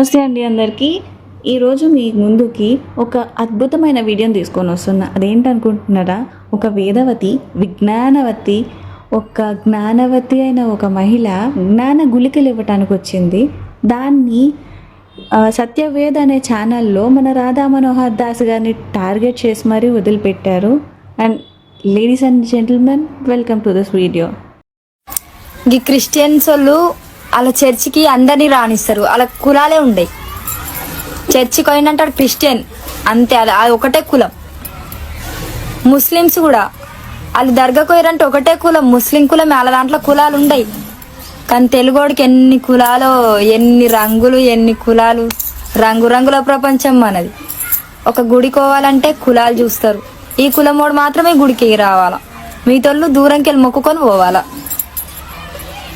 నమస్తే అండి అందరికీ. ఈరోజు మీ ముందుకి ఒక అద్భుతమైన వీడియోని తీసుకొని వస్తున్నా. అదేంటనుకుంటున్నారా ఒక వేదవతి విజ్ఞానవతి ఒక జ్ఞానవతి అయిన ఒక మహిళ జ్ఞాన గుళికలు ఇవ్వటానికి వచ్చింది. దాన్ని సత్యవేద్ అనే ఛానల్లో మన రాధా మనోహర్ దాస్ గారిని టార్గెట్ చేసి మరీ వదిలిపెట్టారు. And ladies and gentlemen welcome to this video. ఈ క్రిస్టియన్స్ వాళ్ళు వాళ్ళ చర్చికి అందరినీ రాణిస్తారు వాళ్ళ కులాలే ఉండయి. చర్చికి పోయినంటే వాడు క్రిస్టియన్. అంతే అది అది ఒకటే కులం. ముస్లిమ్స్ కూడా. వాళ్ళు దర్గాకు పోయారంటే ఒకటే కులం. ముస్లిం కులం వాళ్ళ దాంట్లో కులాలు ఉండయి. కానీ తెలుగోడికి ఎన్ని కులాలు ఎన్ని రంగులు ఎన్ని కులాలు. రంగురంగుల ప్రపంచం మనది. ఒక గుడి పోవాలంటే కులాలు చూస్తారు. ఈ కులమోడు మాత్రమే గుడికి రావాలా? మీతోళ్ళు దూరంకి వెళ్ళి మొక్కుకొని పోవాలా?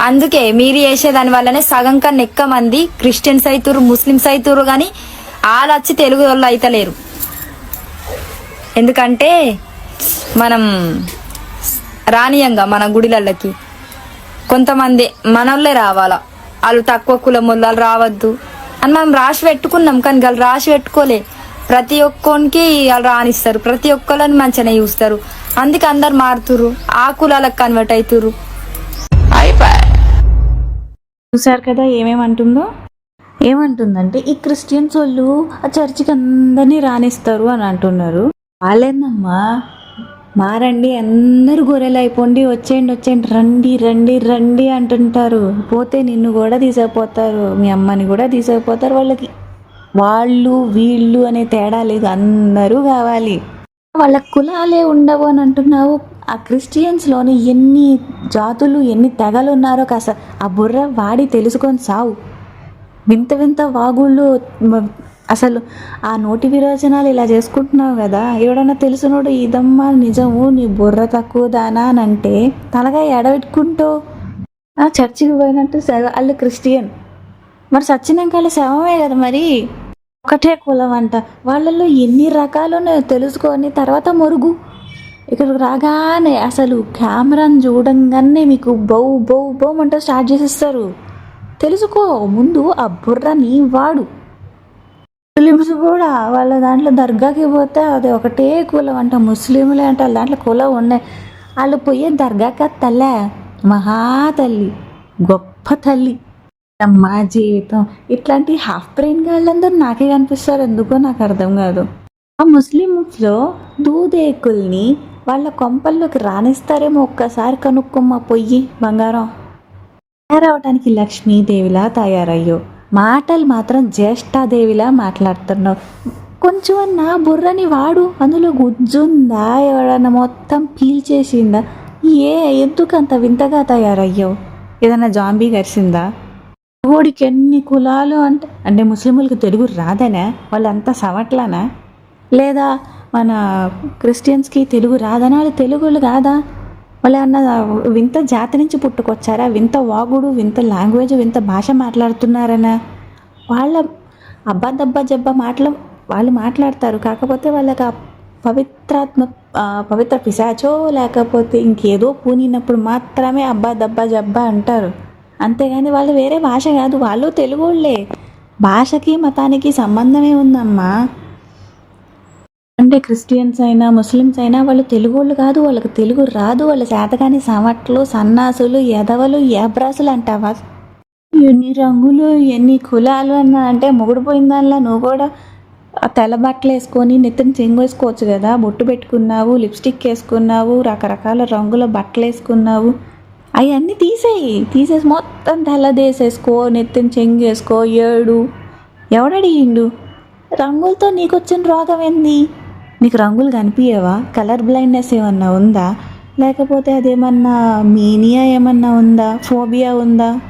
అందుకే మీరు చేసే దాని వల్లనే సగం కన్నా ఎక్కువ మంది క్రిస్టియన్స్ అవుతారు ముస్లిమ్స్ అవుతారు కానీ వాళ్ళు వచ్చి తెలుగు వాళ్ళు అవుతలేరు ఎందుకంటే మనం రానియంగా మన గుడిలకి కొంతమంది మనోళ్ళే రావాలా. వాళ్ళు తక్కువ కులం వాళ్ళు వాళ్ళు రావద్దు. అని మనం రాసి పెట్టుకున్నాం కానీ వాళ్ళు రాసి పెట్టుకోలే. ప్రతి ఒక్కోనికి వాళ్ళు రానిస్తారు. ప్రతి ఒక్కళ్ళని మంచిగానే చూస్తారు. అందుకే అందరు మారుతురు ఆ కులాలకు కన్వర్ట్ అవుతురు చూసారు కదా ఏమేమంటుందో? ఏమంటుందంటే ఈ క్రిస్టియన్స్ వాళ్ళు ఆ చర్చికి అందరినీ రాణిస్తారు అని అంటున్నారు. వాళ్ళేందమ్మా? మారండి అందరూ గొర్రెలు అయిపోండి వచ్చేయండి వచ్చేయండి రండి రండి రండి అంటుంటారు. పోతే నిన్ను కూడా తీసుకుపోతారు మీ అమ్మని కూడా తీసుకుపోతారు వాళ్ళకి. వాళ్ళు వీళ్ళు అనే తేడా లేదు అందరూ కావాలి. వాళ్ళ కులాలే ఉండవు అని అంటున్నావు ఆ క్రిస్టియన్స్లోని ఎన్ని జాతులు ఎన్ని తెగలు ఉన్నారో కాస్త ఆ బుర్ర వాడి తెలుసుకొని సావు. వింత వింత వాగుళ్ళు అసలు ఆ నోటి విరోచనాలు ఇలా చేసుకుంటున్నావు కదా? ఎవడన్నా తెలిసినోడు ఇదమ్మా నిజము నీ బుర్ర తక్కువ దానా అని అంటే తలగా ఎడబెట్టుకుంటూ ఆ చర్చికి పోయినట్టు స- వాళ్ళు క్రిస్టియన్. మరి సచ్చినాక శవమే కదా మరి? ఒకటే కులం అంట. వాళ్ళల్లో ఎన్ని రకాలు తెలుసుకొని తర్వాత మురుగు. ఇక్కడికి రాగానే అసలు కెమెరాని చూడంగానే మీకు బౌ బౌ బౌ అంటూ స్టార్ట్ చేసేస్తారు. తెలుసుకో ముందు ఆ బుర్రని వాడు. ముస్లిమ్స్ కూడా వాళ్ళ దాంట్లో దర్గాకి పోతే అది ఒకటే కులం అంట ముస్లింలే అంట దాంట్లో కులం ఉన్నాయి. వాళ్ళు పోయే దర్గాకి తల్లే మహా తల్లి గొప్ప తల్లి. మా జీవితం. ఇట్లాంటి హాఫ్ బ్రెయిన్ వాళ్ళందరూ నాకే కనిపిస్తారు ఎందుకో నాకు అర్థం కాదు. ఆ ముస్లిమ్స్లో దూదేకుల్ని వాళ్ళ కొంపల్లోకి రానిస్తారేమో ఒక్కసారి కనుక్కోమ్మ పొయ్యి బంగారం. తయారవటానికి లక్ష్మీదేవిలా తయారయ్యో. మాటలు మాత్రం జ్యేష్ఠాదేవిలా మాట్లాడుతున్నావు. కొంచెం నా బుర్రని వాడు అందులో గుజ్జుందా? ఎవడన్నా మొత్తం పీల్చేసిందా? ఏ ఎందుకు అంత వింతగా తయారయ్యావు ఏదన్నా జాంబీ గరిసిందా? ఓడికి ఎన్ని కులాలు అంటే అంటే ముస్లింలకు తెలుగు రాదనే? వాళ్ళంతా సవట్లానా? లేదా మన క్రిస్టియన్స్కి తెలుగు రాదనా? వాళ్ళు తెలుగులు కాదా? వాళ్ళు అన్న వింత జాతి నుంచి పుట్టుకొచ్చారా? వింత వాగుడు వింత లాంగ్వేజ్ వింత భాష మాట్లాడుతున్నారనా? వాళ్ళ అబ్బా దబ్బా జబ్బా మాటలు వాళ్ళు మాట్లాడతారు. కాకపోతే వాళ్ళకి ఆ పవిత్రాత్మ పవిత్ర పిశాచో లేకపోతే ఇంకేదో పూనినప్పుడు మాత్రమే అబ్బా దబ్బా జబ్బా అంటారు. అంతేగాని వాళ్ళు వేరే భాష కాదు. వాళ్ళు తెలుగు వాళ్ళే భాషకి మతానికి సంబంధమే ఉందమ్మా. అంటే క్రిస్టియన్స్ అయినా ముస్లిమ్స్ అయినా వాళ్ళు తెలుగు వాళ్ళు కాదు వాళ్ళకి తెలుగు రాదు వాళ్ళ చేతగాని సమట్లు సన్నాసులు ఎదవలు ఏబ్రాసులు అంటావా? ఎన్ని రంగులు ఎన్ని కులాలు అన్న అంటే మొగుడుపోయిన దానిలో నువ్వు కూడా ఆ తెల్ల బట్టలు వేసుకొని నెత్తిన చెంగు వేసుకోవచ్చు కదా. బొట్టు పెట్టుకున్నావు లిప్స్టిక్ వేసుకున్నావు రకరకాల రంగుల బట్టలు వేసుకున్నావు. అవన్నీ తీసేయి. తీసేసి మొత్తం తెల్లదేసేసుకో నెత్తిన చెంగు వేసుకో ఏడు. ఎవడడిగిండు? రంగులతో నీకు వచ్చిన రోగం ఏంది? నీకు రంగులు కనిపించవా కలర్ బ్లైండ్నెస్ ఏమన్నా ఉందా? లేకపోతే అదేమన్నా మీనియా ఏమన్నా ఉందా? ఫోబియా ఉందా?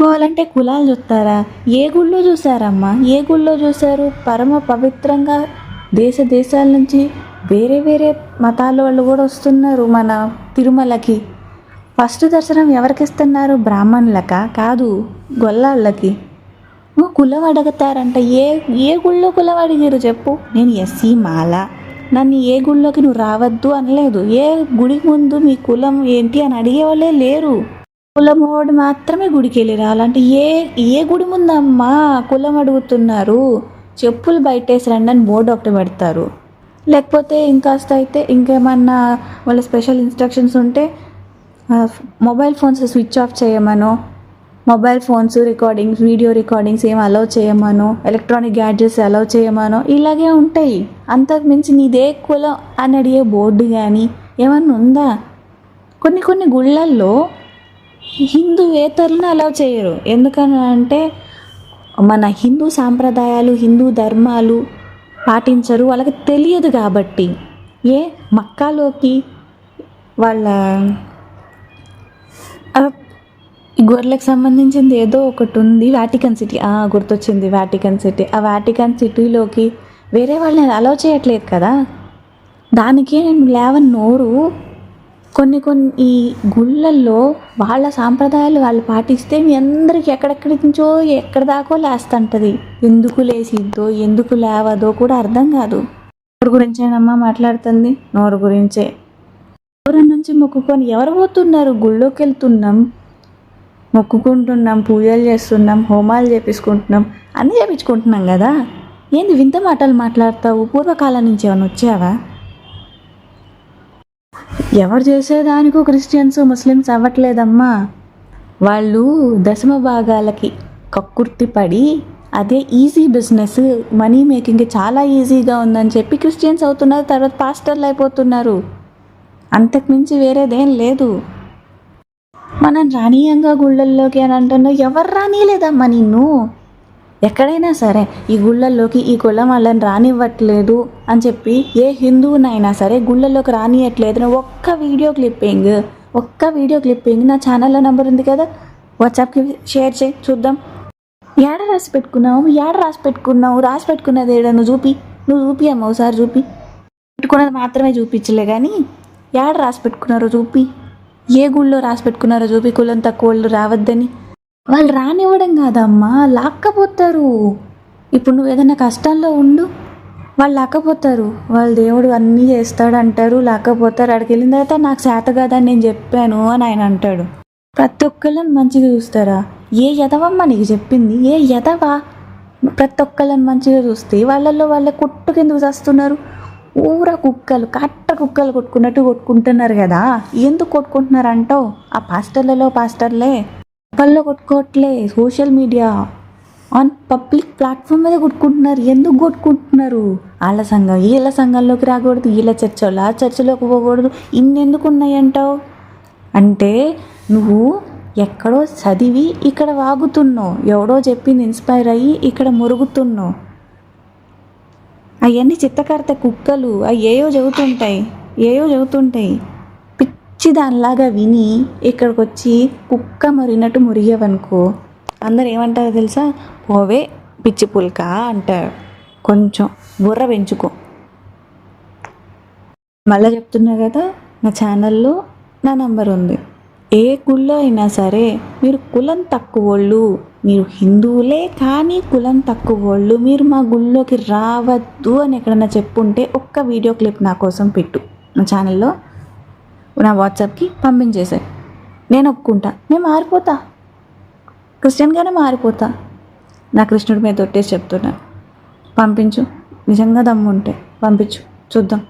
పోవాలంటే కులాలు చూస్తారా? ఏ గుళ్ళో చూసారమ్మా ఏ గుళ్ళో చూశారు? పరమ పవిత్రంగా దేశ దేశాల నుంచి వేరే వేరే మతాల వాళ్ళు కూడా వస్తున్నారు మన తిరుమలకి. ఫస్ట్ దర్శనం ఎవరికి ఇస్తున్నారు? బ్రాహ్మణులకా? కాదు గొల్లాళ్ళకి. ఓ కులం అడుగుతారంట. ఏ ఏ గుళ్ళో కులం అడిగారు చెప్పు? నేను ఎస్సీ మాల. నన్ను ఏ గుళ్ళోకి నువ్వు రావద్దు అనలేదు. ఏ గుడి ముందు మీ కులం ఏంటి అని అడిగేవాళ్ళే లేరు. కులమోడు మాత్రమే గుడికి వెళ్ళి రావాలంటే ఏ ఏ గుడి ముందమ్మా కులం అడుగుతున్నారు? చెప్పులు బయటేసి రండి అని బోర్డు ఒకటి పెడతారు. లేకపోతే ఇంకాస్త అయితే ఇంకేమన్నా వాళ్ళ స్పెషల్ ఇన్స్ట్రక్షన్స్ ఉంటే mobile phones switch off చేయమనో mobile phones recordings video recordings ఏం అలౌ చేయమనో ఎలక్ట్రానిక్ గ్యాడ్జెట్స్ అలౌ చేయమనో ఇలాగే ఉంటాయి. అంతకు మించి నీదే కులం అని అడిగే బోర్డు కానీ ఏమన్నా ఉందా? కొన్ని కొన్ని గుళ్ళల్లో హిందూవేతరులను అలౌ చేయరు. ఎందుకని అంటే మన హిందూ సాంప్రదాయాలు హిందూ ధర్మాలు పాటించరు. వాళ్ళకి తెలియదు కాబట్టి. ఏ? మక్కాలోకి వాళ్ళ గొర్రెలకు సంబంధించింది ఏదో ఒకటి ఉంది వాటికన్ సిటీ గుర్తొచ్చింది వాటికన్ సిటీ ఆ వాటికన్ సిటీలోకి వేరే వాళ్ళని అలౌ చేయట్లేదు కదా? దానికే నేను లేవని నోరు. కొన్ని కొన్ని ఈ గుళ్ళల్లో వాళ్ళ సాంప్రదాయాలు వాళ్ళు పాటిస్తే మీ అందరికి ఎక్కడెక్కడి నుంచో ఎక్కడ దాకో లేస్తుంటుంది. ఎందుకు లేసిద్దో ఎందుకు లేవదో కూడా అర్థం కాదు. నోరు గురించేనమ్మా మాట్లాడుతుంది? నోరు గురించే. దూరం నుంచి మొక్కుకొని ఎవరు పోతున్నారు? గుళ్ళోకి వెళ్తున్నాం మొక్కుకుంటున్నాం పూజలు చేస్తున్నాం హోమాలు చేపించుకుంటున్నాం అన్నీ చేపించుకుంటున్నాం కదా? ఏంది వింత మాటలు మాట్లాడతావు? పూర్వకాలం నుంచి ఏమైనా వచ్చావా? ఎవరు చేసేదానికో క్రిస్టియన్స్ ముస్లిమ్స్ అవ్వట్లేదమ్మా. వాళ్ళు దశమ భాగాలకి కక్కుర్తి పడి అదే ఈజీ బిజినెస్ మనీ మేకింగ్ చాలా ఈజీగా ఉందని చెప్పి క్రిస్టియన్స్ అవుతున్నారు తర్వాత పాస్టర్లు అయిపోతున్నారు. అంతకుమించి వేరేదేం లేదు. మనం రానీయంగా గుళ్ళల్లోకి అని అంటున్నావు ఎవరు రానియలేదమ్మా నిన్ను? ఎక్కడైనా సరే ఈ గుళ్ళల్లోకి ఈ కులం వాళ్ళని రానివ్వట్లేదు అని చెప్పి ఏ హిందువునైనా సరే గుళ్ళల్లోకి రానియట్లేదు. అని ఒక్క వీడియో క్లిప్పింగ్ ఒక్క వీడియో క్లిప్పింగ్ నా ఛానల్లో నెంబర్ ఉంది కదా? వాట్సాప్కి షేర్ చేయి చూద్దాం. ఏడ రాసి పెట్టుకున్నావు? ఏడ రాసి పెట్టుకున్నావు? రాసి పెట్టుకున్నది ఏడ? నువ్వు చూపి. నువ్వు చూపి అమ్మ ఒకసారి చూపి. పెట్టుకున్నది మాత్రమే చూపించలే కానీ ఏడ రాసి పెట్టుకున్నారో చూపి. ఏ గుళ్ళో రాసి పెట్టుకున్నారో చూపి కులం తక్కువ వాళ్ళు రావద్దని. వాళ్ళు రానివ్వడం కాదమ్మా లాక్కపోతారు. ఇప్పుడు నువ్వు ఏదైనా కష్టంలో ఉండు. వాళ్ళు లాక్కపోతారు. వాళ్ళ దేవుడు అన్నీ చేస్తాడు అంటారు లాక్కపోతారు. అక్కడికి వెళ్ళిన తర్వాత నాకు శాత కాదని నేను చెప్పాను అని ఆయన అంటాడు. ప్రతి ఒక్కళ్ళని మంచిగా చూస్తారా? ఏ ఎదవమ్మా నీకు చెప్పింది? ఏ యదవా? ప్రతి ఒక్కళ్ళని మంచిగా చూస్తే వాళ్ళల్లో వాళ్ళ కొట్టు కిందకు చేస్తున్నారు? ఊర కుక్కలు కట్ట కుక్కలు కొట్టుకున్నట్టు కొట్టుకుంటున్నారు కదా. ఎందుకు కొట్టుకుంటున్నారు అంటావు ఆ పాస్టర్లలో పాస్టర్లే. కుక్కల్లో కొట్టుకోవట్లే social media. On public platform మీద కొట్టుకుంటున్నారు. ఎందుకు కొట్టుకుంటున్నారు? వాళ్ళ సంఘం వీళ్ళ సంఘంలోకి రాకూడదు వీళ్ళ చర్చలో ఆ చర్చలోకి పోకూడదు. ఇన్నెందుకు ఉన్నాయంటావు అంటే నువ్వు ఎక్కడో చదివి ఇక్కడ వాగుతున్నావు. ఎవడో చెప్పింది ఇన్స్పైర్ అయ్యి ఇక్కడ మురుగుతున్నావు. అవన్నీ చిత్తకర్త కుక్కలు అవి ఏయో చెబుతుంటాయి ఏయో చెబుతుంటాయి పిచ్చి దానిలాగా విని ఇక్కడికి వచ్చి కుక్క మురినట్టు మురిగేవనుకో అందరు ఏమంటారో తెలుసా? పోవే పిచ్చి పుల్క అంటారు. కొంచెం బుర్ర పెంచుకో. మళ్ళీ చెప్తున్నా కదా నా ఛానల్లో నా నంబర్ ఉంది ఏ గుళ్ళో అయినా సరే మీరు కులం తక్కువ వాళ్ళు మీరు హిందువులే కానీ కులం తక్కువ వాళ్ళు మీరు మా గుళ్ళోకి రావద్దు అని ఎక్కడన్నా చెప్పుంటే ఒక్క వీడియో క్లిప్ నా కోసం పెట్టు. నా ఛానల్లో నా వాట్సాప్కి పంపించేసాయి నేను ఒప్పుకుంటా. నేను మారిపోతా. క్రిస్టియన్గానే మారిపోతా. నా కృష్ణుడి మీద తొట్టేసి చెప్తున్నా. పంపించు. నిజంగా దమ్ము ఉంటే పంపించు. చూద్దాం.